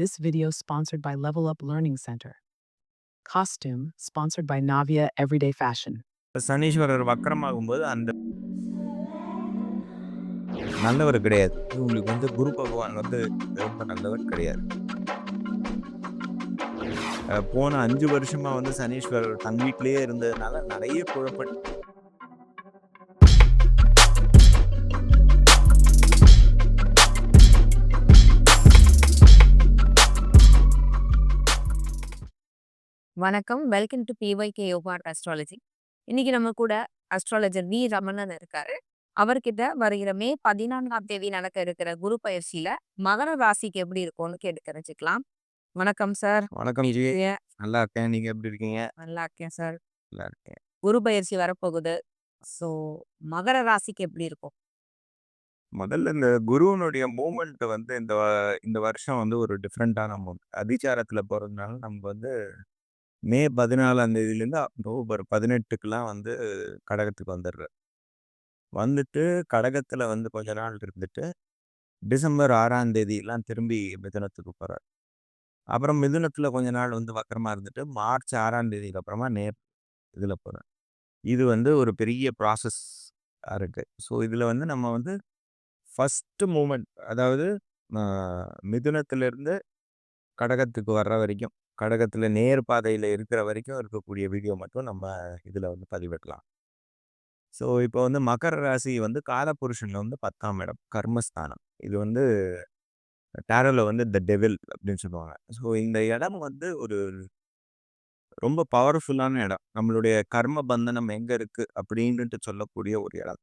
This video sponsored by Level Up Learning Center. Costume sponsored by Navia Everyday Fashion. இப்ப சனீஸ்வரர் வக்கரமாகும்போது அந்த நல்லவர் கிடையாது உங்களுக்கு வந்து குரு பகவான் வந்து ரொம்ப நல்லவர் கிடையாது அஹ் போன அஞ்சு வருஷமா வந்து சனீஸ்வரர் தன் வீட்டிலேயே இருந்ததுனால நிறைய குழப்பம் வணக்கம். Welcome to BYK yoga astrology இன்னைக்கு நம்ம கூட அஸ்ட்ராலஜர் வி ரமணன் இருக்காரு. அவர்கிட்ட வருகிற மே பதினான்காம் தேதி நடக்க இருக்கிற குரு பயிற்சியில மகர ராசிக்கு எப்படி இருக்கும்னு கேட்டு தெரிஞ்சுக்கலாம். வணக்கம் சார். வணக்கம் ஜி நல்லா இருக்கேன். நீங்க எப்படி இருக்கீங்க? நல்லா இருக்கேன் சார். நல்லா இருக்கேன். குரு பயிற்சி வரப்போகுது. ஸோ மகர ராசிக்கு எப்படி இருக்கும்? முதல்ல இந்த குருவனுடைய மூமெண்ட் வந்து இந்த இந்த வருஷம் வந்து ஒரு டிஃப்ரெண்டான மூமெண்ட் அதிச்சாரத்துல போறதுனால நம்ம வந்து மே பதினாலாம் தேதியிலேருந்து அக்டோபர் பதினெட்டுக்கெலாம் வந்து கடகத்துக்கு வந்துடுறாரு வந்துட்டு கடகத்தில் வந்து கொஞ்ச நாள் இருந்துட்டு டிசம்பர் ஆறாம் தேதியெல்லாம் திரும்பி மிதுனத்துக்கு போகிறார் அப்புறம் மிதுனத்தில் கொஞ்ச நாள் வந்து வக்கரமாக இருந்துட்டு மார்ச் ஆறாம் தேதிக்கு அப்புறமா நேர் இதில் போறார். இது வந்து ஒரு பெரிய ப்ராசஸ் இருக்குது ஸோ இதில் வந்து நம்ம வந்து ஃபஸ்ட்டு மூமெண்ட் அதாவது மிதுனத்திலேருந்து கடகத்துக்கு வர்ற வரைக்கும் கடகத்தில் நேர் பாதையில் இருக்கிற வரைக்கும் இருக்கக்கூடிய வீடியோ மட்டும் நம்ம இதில் வந்து பதிவிடலாம். ஸோ இப்போ வந்து மகர ராசி வந்து காலபுருஷனில் வந்து பத்தாம் இடம் கர்மஸ்தானம். இது வந்து டேரோல வந்து த டெவில் அப்படின்னு சொல்லுவாங்க. ஸோ இந்த இடம் வந்து ஒரு ரொம்ப பவர்ஃபுல்லான இடம். நம்மளுடைய கர்ம பந்தனம் எங்கே இருக்குது அப்படின்ட்டு சொல்லக்கூடிய ஒரு இடம்.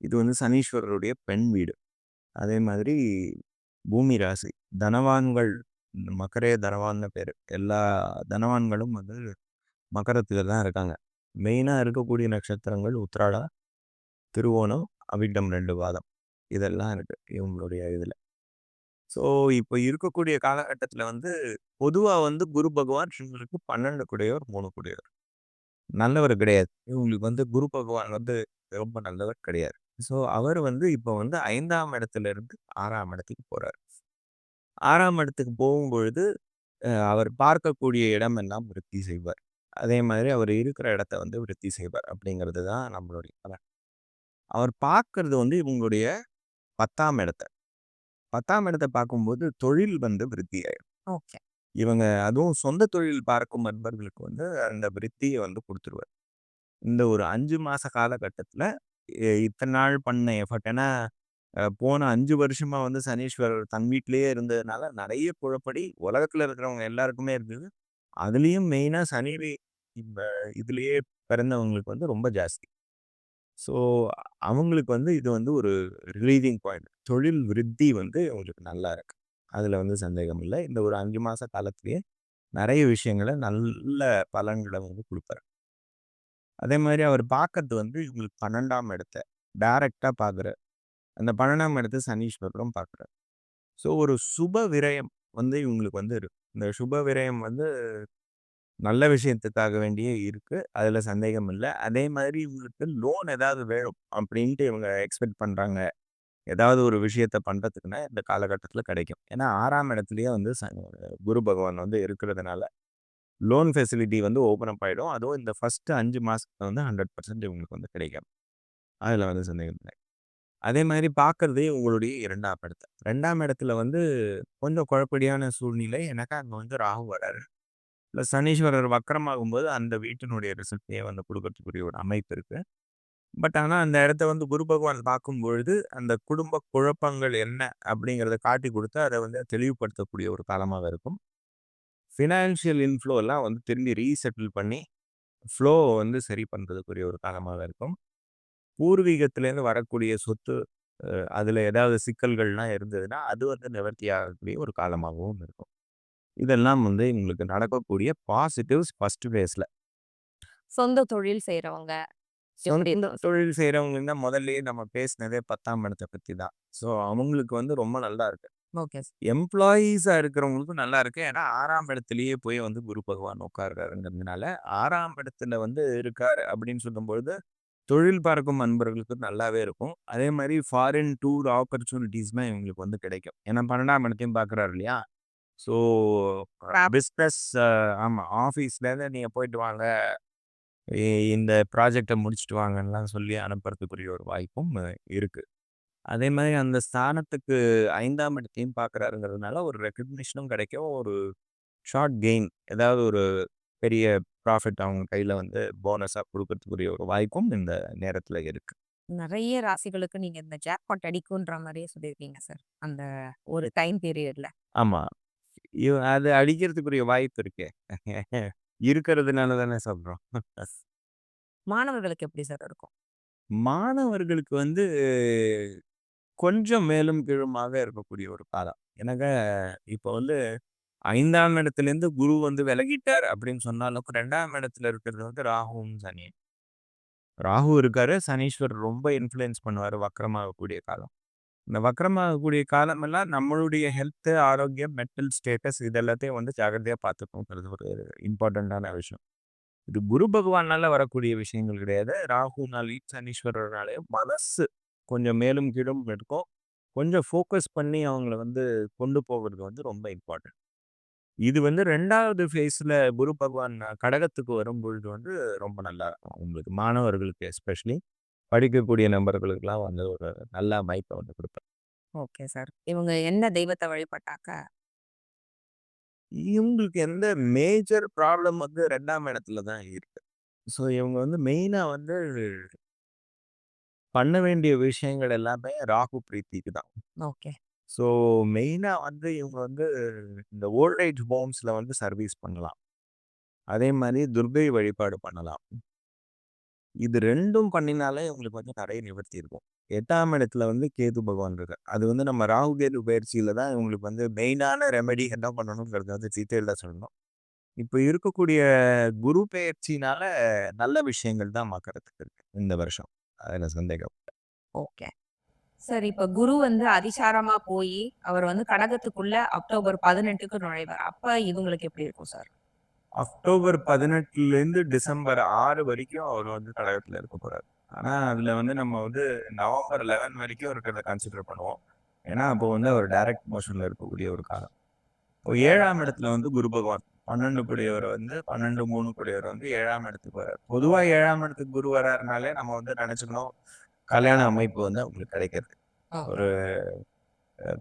இது வந்து சனீஸ்வரருடைய பெண் வீடு. அதே மாதிரி பூமி ராசி. தனவான்கள் இந்த மக்கரே தனவான்னு பேர். எல்லா தனவான்களும் வந்து மக்கரத்தில் தான் இருக்காங்க. மெயினாக இருக்கக்கூடிய நட்சத்திரங்கள் உத்ராடா திருவோணம் அவிட்டம் ரெண்டு வாதம் இதெல்லாம் இருக்குது இவங்களுடைய இதில். ஸோ இப்போ இருக்கக்கூடிய காலகட்டத்தில் வந்து பொதுவாக வந்து குரு பகவான் இவங்களுக்கு பன்னெண்டு கூடையவர் மூணு கூடையவர் நல்லவர் கிடையாது. இவங்களுக்கு வந்து குரு பகவான் வந்து ரொம்ப நல்லவர் கிடையாது. ஸோ அவர் வந்து இப்போ வந்து ஐந்தாம் இடத்துல இருந்து ஆறாம் இடத்துக்கு போகிறார் ஆறாம் இடத்துக்கு போகும்பொழுது அஹ், அவர் பார்க்கக்கூடிய இடம் எல்லாம் விருத்தி செய்வார். அதே மாதிரி அவர் இருக்கிற இடத்த வந்து விருத்தி செய்வார் அப்படிங்கிறது தான் நம்மளுடைய பலன் அவர் பார்க்கறது வந்து இவங்களுடைய பத்தாம் இடத்த. பத்தாம் இடத்தை பார்க்கும்போது தொழில் வந்து விருத்தி ஆயிடும் ஓகே. இவங்க அதுவும் சொந்த தொழில் பார்க்கும் நண்பர்களுக்கு வந்து அந்த விருத்தியை வந்து கொடுத்துருவார். இந்த ஒரு அஞ்சு மாச காலகட்டத்தில் இத்தனை நாள் பண்ண எஃபர்ட் ஏன்னா போன அஞ்சு வருஷமா வந்து சனீஸ்வரர் தன் வீட்டிலேயே இருந்ததுனால நிறைய குழப்படி உலகத்துல இருக்கிறவங்க எல்லாருக்குமே இருக்குது அதுலேயும் மெயினாக சனி இந்த இதுலேயே பிறந்தவங்களுக்கு வந்து ரொம்ப ஜாஸ்தி. ஸோ அவங்களுக்கு வந்து இது வந்து ஒரு ரிலீவிங் பாயிண்ட் தொழில் விருத்தி வந்து அவங்களுக்கு நல்லா இருக்கு. அதில் வந்து சந்தேகம் இல்லை. இந்த ஒரு அஞ்சு மாத காலத்திலேயே நிறைய விஷயங்களை நல்ல பலன்களை வந்து கொடுப்பாரு. அதே மாதிரி அவர் பார்க்கறது வந்து இவங்களுக்கு பன்னெண்டாம் இடத்த டைரக்டாக பார்க்குறாரு அந்த பன்னெண்டாம் இடத்த சனீஸ்வரரும் பார்க்குறாரு. ஸோ ஒரு சுப விரயம் வந்து இவங்களுக்கு வந்து இருக்கு. இந்த சுப விரயம் வந்து நல்ல விஷயத்துக்காக வேண்டியே இருக்குது அதில் சந்தேகம் இல்லை. அதே மாதிரி இவங்களுக்கு லோன் ஏதாவது வேணும் அப்படின்ட்டு இவங்க எக்ஸ்பெக்ட் பண்ணுறாங்க ஏதாவது ஒரு விஷயத்த பண்ணுறதுக்குன்னா இந்த காலகட்டத்தில் கிடைக்கும். ஏன்னா ஆறாம் இடத்துலையே வந்து ச- குரு பகவான் வந்து இருக்கிறதுனால லோன் ஃபெசிலிட்டி வந்து ஓப்பன் அப் ஆகிடும் அதுவும் இந்த ஃபஸ்ட்டு அஞ்சு மாதத்தில் வந்து ஹண்ட்ரட் பர்சன்ட் இவங்களுக்கு வந்து கிடைக்கும் அதில் வந்து சந்தேகம் இல்லை. அதே மாதிரி பார்க்கறதே உங்களுடைய இரண்டாம் இடத்த. ரெண்டாம் இடத்துல வந்து கொஞ்சம் குழப்படியான சூழ்நிலை. எனக்கு அங்கே வந்து ராகு வராரு. இல்லை சனீஸ்வரர் வக்கரமாகும்போது அந்த வீட்டினுடைய ரிசல்ட்டையே வந்து கொடுக்கறதுக்குரிய ஒரு அமைப்பு இருக்கு. பட் ஆனால் அந்த இடத்த வந்து குரு பகவான் பார்க்கும் பொழுது அந்த குடும்ப குழப்பங்கள் என்ன அப்படிங்கிறத காட்டி கொடுத்து அதை வந்து தெளிவுபடுத்தக்கூடிய ஒரு காலமாக இருக்கும். ஃபினான்ஷியல் இன்ஃப்ளோ எல்லாம் வந்து திரும்பி ரீசெட்டில் பண்ணி ஃப்ளோவை வந்து சரி பண்ணுறதுக்குரிய ஒரு காலமாக இருக்கும். பூர்வீகத்திலேருந்து வரக்கூடிய சொத்து அதுல ஏதாவது சிக்கல்கள்லாம் இருந்ததுன்னா அது வந்து நிவர்த்தி ஆகக்கூடிய ஒரு காலமாகவும் இருக்கும். இதெல்லாம் வந்து உங்களுக்கு நடக்கக்கூடிய பாசிட்டிவ்ஸ் ஃபர்ஸ்ட் ஃபேஸ்ல சொந்த தொழில் சொந்த தொழில் செய்யறவங்க தான் முதல்லயே நம்ம பேசினதே பத்தாம் இடத்தை பத்தி தான். ஸோ அவங்களுக்கு வந்து ரொம்ப நல்லா இருக்கு. ஓகே எம்ப்ளாயீஸா இருக்கிறவங்களுக்கும் நல்லா இருக்கு. ஏன்னா ஆறாம் இடத்துலயே போய் வந்து குரு பகவான் உட்கார்றாருங்கிறதுனால ஆறாம் இடத்துல வந்து இருக்காரு அப்படின்னு சொல்லும்பொழுது தொழில் பார்க்கும் நண்பர்களுக்கு நல்லாவே இருக்கும் அதே மாதிரி ஃபாரின் டூர் ஆப்பர்ச்சுனிட்டிஸ்மே இவங்களுக்கு வந்து கிடைக்கும் ஏன்னா பன்னெண்டாம் இடத்தையும் பார்க்குறாரு இல்லையா ஸோ. பிஸ்னஸ் ஆமா. ஆஃபீஸ்லேருந்து நீங்க போயிட்டு வாங்க. இந்த ப்ராஜெக்ட்ட முடிச்சுட்டு வாங்கன்லாம் சொல்லி அனுப்புறதுக்குரிய ஒரு வாய்ப்பும் இருக்கு. அதே மாரி அந்த ஸ்தானத்துக்கு 5ஆம் இடத்தையும் பார்க்குறாருங்கிறதுனால ஒரு ரெகக்னிஷனும் கிடைக்கும். ஒரு ஷார்ட் கெயின் ஏதாவது ஒரு பெரிய ப்ராஃபிட் அவங்க கையில வந்து போனஸா குடுக்கறதுக்குரிய ஒரு வாய்ப்பும் இந்த நேரத்தில இருக்கு. நெறைய ராசிகளுக்கு நீங்க இந்த ஜாக்பாட் அடிக்குன்ற மாரியே சொல்லியிருக்கீங்க சார். அந்த ஒரு டைம் பீரியட்ல. ஆமா. அது அடிக்கிறதுக்குரிய வாய்ப்பு இருக்கே. இருக்கிறதுனால தானே சொல்றோம். மாணவர்களுக்கு எப்படி சார் இருக்கும்? மாணவர்களுக்கு வந்து கொஞ்சம் மேலும் கீழுமாக இருக்கக்கூடிய ஒரு காலம். ஏன்னாக்க இப்போ வந்து ஐந்தாம் இடத்துலேருந்து குரு வந்து விலகிட்டார் அப்படின்னு சொன்னாலும் ரெண்டாம் இடத்துல இருக்கிறது வந்து ராகுவும், சனி ராகு இருக்காரு. சனீஸ்வரர் ரொம்ப இன்ஃப்ளூயன்ஸ் பண்ணுவார் வக்கரமாகக்கூடிய காலம். இந்த வக்ரமாகக்கூடிய காலமெல்லாம் நம்மளுடைய ஹெல்த்து ஆரோக்கியம், மென்டல் ஸ்டேட்டஸ் இதெல்லாத்தையும் வந்து ஜாகிரதையாக பார்த்துக்கணுங்கிறது ஒரு இம்பார்ட்டண்ட்டான விஷயம். இது குரு பகவானால வரக்கூடிய விஷயங்கள் கிடையாது. ராகுனாலையும் சனீஸ்வரர்னாலையும் மனசு கொஞ்சம் மேலும் கீழும் இருக்கும். கொஞ்சம் ஃபோக்கஸ் பண்ணி அவங்கள வந்து கொண்டு போகிறது வந்து ரொம்ப இம்பார்ட்டன்ட். இது வந்து 2வது ஃபேஸ்ல குரு பகவான் கடகத்துக்கு வரும்பொழுது வந்து ரொம்ப நல்லா இருக்கும். உங்களுக்கு மாணவர்களுக்கு எஸ்பெஷலி படிக்கக்கூடிய நபர்களுக்கெல்லாம் வந்து ஒரு நல்ல அமைப்ப வந்து குடுப்பார். Okay sir. இவங்க என்ன தெய்வத்த வழிபட்டாக்க இவங்களுக்கு எந்த மேஜர் ப்ராப்ளம் வந்து 2ஆம் இடத்துல தான் இருக்கு. ஸோ இவங்க வந்து மெயினா வந்து பண்ண வேண்டிய விஷயங்கள் எல்லாமே ராகு பிரீத்திக்கு தான். ஓகே. ஸோ மெயினா வந்து இவங்க வந்து இந்த ஓல்ட் ஏஜ் வந்து சர்வீஸ் பண்ணலாம். அதே மாரி துர்கை வழிபாடு பண்ணலாம். இது 2ம் பண்ணினாலே உங்களுக்கு வந்து நெறைய நிவர்த்தி இருக்கும். 8ஆம் இடத்துல வந்து கேது பகவான் இருக்கார். அது வந்து நம்ம ராகு கேது பயிற்சியில தான் இவங்களுக்கு வந்து மெயினான ரெமெடி என்ன பண்ணணுங்கிறத வந்து டீட்டெயில்டா சொல்லணும். இப்ப இருக்கக்கூடிய குரு பெயர்ச்சினால நல்ல விஷயங்கள் தான் பார்க்கறதுக்கு இருக்கு இந்த வருஷம். அதுல சந்தேகம் ஓகே. சார் இப்ப குரு வந்து அதிசாரமா போயி, அவர் வந்து கடகத்துக்குள்ள அக்டோபர் 18க்கு நுழைவார். அப்ப இவங்களுக்கு எப்படி இருக்கும் சார்? அக்டோபர் 18லேருந்து டிசம்பர் ஆறு வரைக்கும் அவர் வந்து கடகத்துல இருக்க போறாரு. ஆனா அதுல வந்து நம்ம வந்து நவம்பர் 11 வரைக்கும் இருக்கிறத கன்சிடர் பண்ணுவோம். ஏன்னா அப்போ வந்து அவர் டைரக்ட் மோஷன்ல இருக்கக்கூடிய ஒரு காலம். இப்போ ஏழாம் இடத்துல வந்து குரு பகவான் 12 கூடியவர் வந்து 12, 3 கூடியவர் வந்து ஏழாம் இடத்துக்கு வரார். பொதுவா ஏழாம் இடத்துக்கு குரு வராருனாலே நம்ம வந்து நினைச்சுக்கணும், கல்யாண அமைப்பு வந்து அவங்களுக்கு கிடைக்கிறது. ஒரு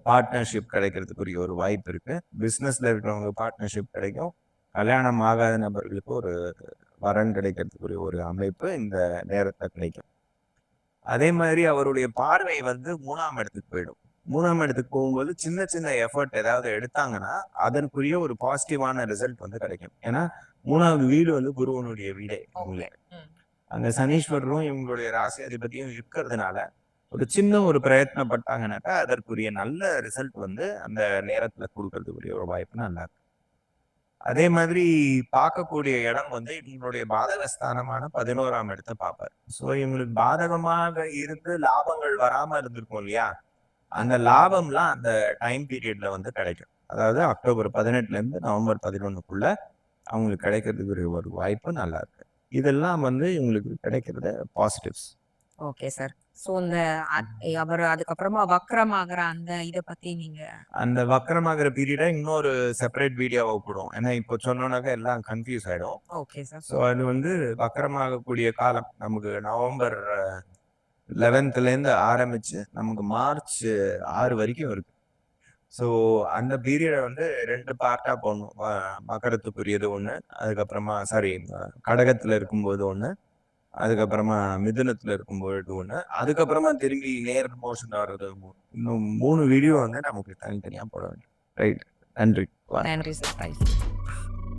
பார்ட்னர்ஷிப் கிடைக்கிறதுக்குரிய ஒரு வாய்ப்பு இருக்கு. பிசினஸ்ல இருக்கிறவங்க பார்ட்னர்ஷிப் கிடைக்கும். கல்யாணம் ஆகாத நபர்களுக்கு ஒரு வரன் கிடைக்கிறதுக்குரிய ஒரு அமைப்பு இந்த நேரத்துல கிடைக்கும். அதே மாதிரி அவருடைய பார்வை வந்து 3ஆம் இடத்துக்கு போயிடும். 3ஆம் இடத்துக்கு போகும்போது சின்ன சின்ன எஃபோர்ட் ஏதாவது எடுத்தாங்கன்னா, அதற்குரிய ஒரு பாசிட்டிவான ரிசல்ட் வந்து கிடைக்கும். ஏன்னா 3வது வீடு வந்து குருவனுடைய வீடே ஓகே. உங்களுக்கு. அங்க சனீஸ்வரரும் இவங்களுடைய ராசி அதிபதியும் இருக்கிறதுனால, ஒரு சின்ன ஒரு பிரயத்னப்பட்டாங்கனாக்கா, அதற்குரிய நல்ல ரிசல்ட் வந்து அந்த நேரத்துல கொடுக்கறதுக்குரிய ஒரு வாய்ப்பு நல்லா இருக்கு. அதே மாதிரி பார்க்கக்கூடிய இடம் வந்து இவங்களுடைய பாதக ஸ்தானமான 11ஆம் இடத்த பார்ப்பார். ஸோ இவங்களுக்கு பாதகமாக இருந்து லாபங்கள் வராம இருந்திருக்கும் இல்லையா? அந்த லாபம்லாம் அந்த டைம் பீரியட்ல வந்து கிடைக்கும். அதாவது அக்டோபர் 18லேருந்து நவம்பர் 11க்குள்ள அவங்களுக்கு கிடைக்கிறதுக்குரிய ஒரு வாய்ப்பு நல்லா இருக்கு. இதெல்லாம் வந்து இவங்களுக்கு கிடைக்கிறது பாசிட்டிவ்ஸ். Okay sir. ஸோ இந்த அவர் அதுக்கப்புறமா வக்ரமாகுற அந்த இத பத்தி நீங்க அந்த வக்ரமாகுற பீரியட இன்னொரு செப்பரேட் வீடியோவா போடுவோம். ஏன்னா இப்போ சொன்னோம்னாக்கா எல்லாம் கன்ஃப்யூஸ் ஆயிடும். Okay sir. ஸோ அது வந்து வக்ரமாகக்கூடிய காலம். நமக்கு நவம்பர் 11லேருந்து ஆரம்பிச்சு நமக்கு மார்ச் 6 வரைக்கும் இருக்கு. ஸோ அந்த பீரியடை வந்து ரெண்டு பார்ட்டா போடணும். மகரத்துக்குரியது ஒன்று அதுக்கப்புறமா சாரி கடகத்துல இருக்கும்போது ஒன்று அதுக்கப்புறமா மிதுனத்துல இருக்கும்போது ஒன்று அதுக்கப்புறமா திரும்பி நேர் மோஷன் வர்றது இன்னும் மூணு வீடியோ வந்து நமக்கு தனித்தனியா போட வேண்டும். ரைட். நன்றி. நன்றி சார்.